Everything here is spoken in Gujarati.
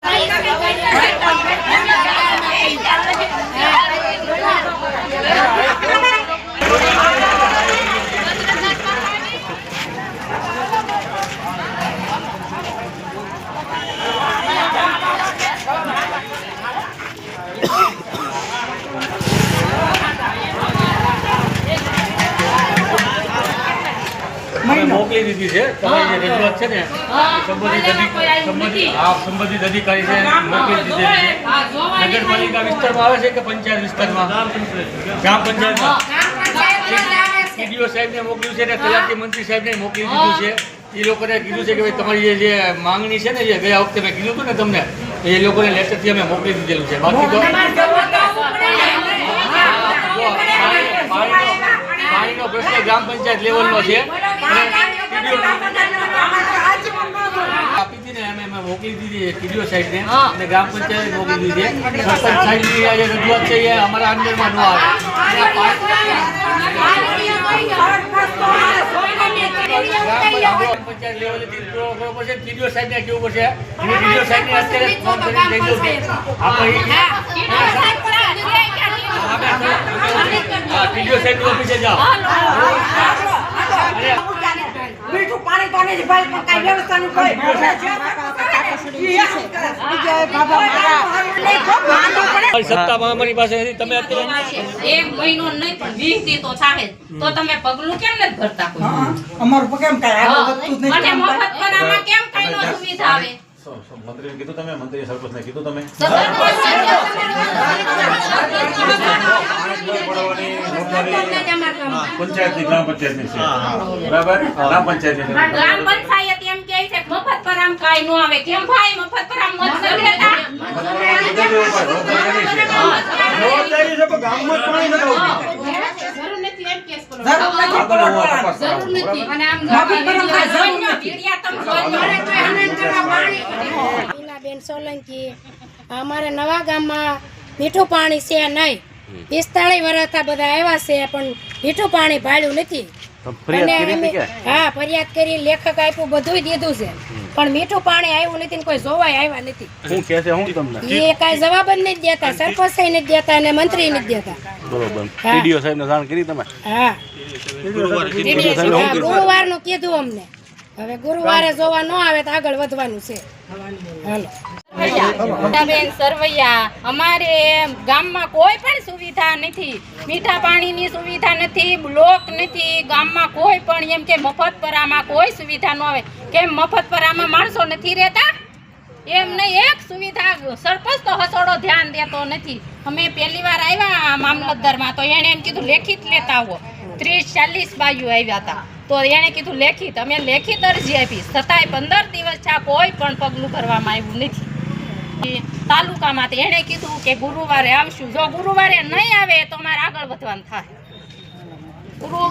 阿姨大哥阿姨大 અમે મોકલી દીધી છે. તમારી જે રજૂઆત છે ને સંબંધિત આ સંબંધિત હા સંબંધિત અધિકારી છે મોકલી દીધી છે. નગરપાલિકા વિસ્તારમાં આવે છે કે પંચાયત વિસ્તારમાં? ગ્રામ પંચાયતમાં સીડીઓ સાહેબને મોકલ્યું છે ને તલાટી મંત્રી સાહેબને મોકલી દીધું છે. એ લોકોને કીધું છે કે ભાઈ તમારી જે- માંગણી છે ને જે ગયા વખતે મેં કીધું હતું ને તમને એ લોકોને લેટરથી અમે મોકલી દીધેલું છે. બાકી તો પાણીનો પ્રશ્ન ગ્રામ પંચાયત લેવલનો છે. આપી હતી ને અમે એમાં મોકલી દીધી ટીડીઓ સાહેબને અને ગ્રામ પંચાયત મોકલી દીધી સરપંચ સાહેબની આ રજૂઆત છે એ અમારા ન આવે. ગ્રામ પંચાયત લેવલેથી કરવો પડશે ટીડીઓ સાહેબને પડશે? અને ટીડીઓ સાહેબને અત્યારે ફોન કરીને કહી દઉં આપણે ટીડીઓ સાહેબની ઓફિસે જાઓ. તો નથી ભાઈ પણ કાંઈ વ્યવસ્થાનું કોઈ સત્તામાં અમારી પાસે નથી તમે એક મહિનો નહીં પણ વીસ દી તો થાય જ. તો તમે પગલું કેમ નથી ભરતા કોઈ? અમારું કેમ કાંઈ આગળ વધતું જ પરામાં કેમ કઈ નો સુવિધા આવે મંત્રીને કીધું તમે મંત્રી સરપંચને કીધું તમે પંચાયતની ગ્રામ પંચાયતની છે બરાબર ગ્રામ પંચાયતની છે. ગ્રામ પંચાયત એમ કહે છે મફત પર આમ કાઈ નો આવે કેમ ભાઈ મફત પરામ મત નથી લેતા? જવાબદારી છે પણ ગામમાં પાણી નથી આવતું. આમ. મીનાબેન સોલંકી અમારે નવા ગામમાં મીઠું પાણી છે નહીં પિસ્તાળીસ વર્ષ બધા આવ્યા છે પણ મીઠું પાણી પાડ્યું નથી. હા ફરિયાદ કરી લેખક આપ્યું બધુંય દીધું છે. પણ મીઠું પાણી આવ્યું નથી કોઈ જોવાય આવ્યા નથી. શું કે છે શું તમને? એ કાંઈ જવાબ જ નથી દેતા સરપંચ નથી દેતા અને મંત્રી નથી દેતા. બરોબર. હા. ટીડીઓ સાહેબને જાણ કરી તમે? હા. ગુરુવારનું કીધું અમને. હવે ગુરુવારે જોવા ન આવે તો આગળ વધવાનું છે. હાલો. બેન સરવૈયા અમારે ગામમાં કોઈ પણ સુવિધા નથી. મીઠા પાણીની સુવિધા નથી બ્લોક નથી. ગામમાં કોઈ પણ એમ કે મફતપરામાં કોઈ સુવિધા ન આવે. કેમ મફતપરામાં માણસો નથી રહેતા? એમને એક સુવિધા સરપંચ તો હસોડો ધ્યાન દેતો નથી. અમે પહેલી વાર આવ્યા મામલતદારમાં તો એણે એમ કીધું લેખિત લેતા આવો. ત્રીસ ચાલીસ બાજુ આવ્યા હતા. તો એણે કીધું લેખિત. અમે લેખિત અરજી આપી. છતાંય પંદર દિવસ છા કોઈ પણ પગલું ભરવામાં આવ્યું નથી. તાલુકામાંથી એણે કીધું કે ગુરુવારે આવશું. જો ગુરુવારે નહીં આવે તો મારે આગળ વધવાનું થાય. ગુરુ